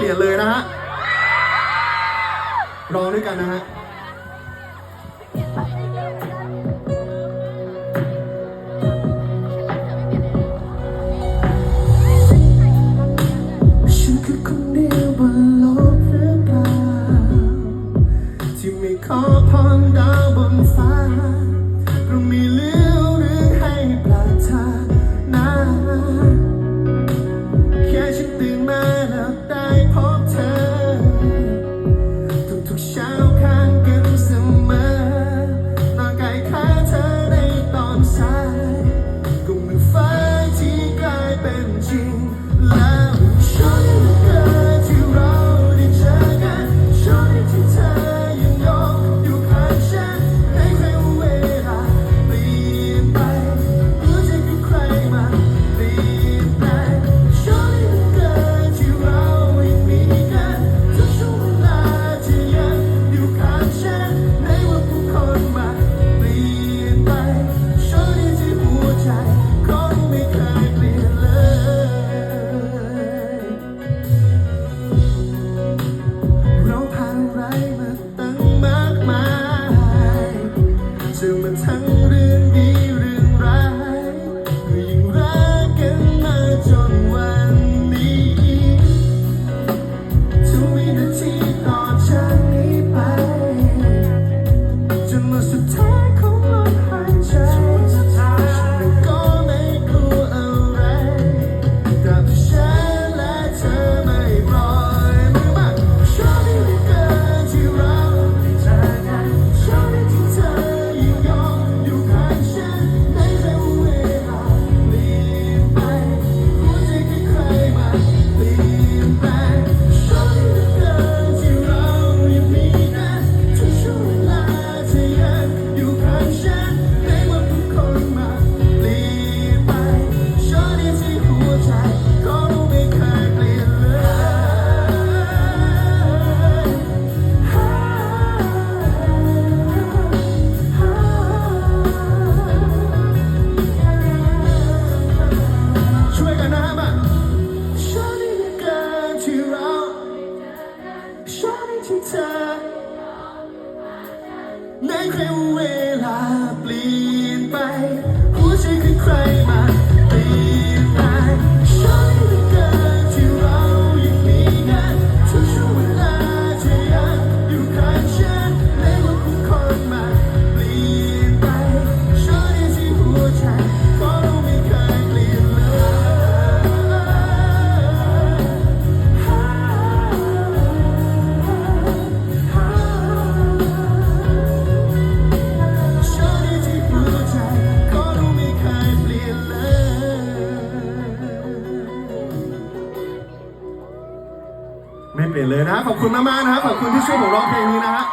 ปลี่ยนเลยนะฮะรองด้วยกันนะฮะขอพรดาวบนฟ้าเรามีเลี้ยวหรือให้ปลาทา ดูเ time. Make me wait. ไม่เปลี่ยนเลยนะ ขอบคุณมากๆนะขอบคุณที่ช่วยผมร้องเพลงนี้นะฮะ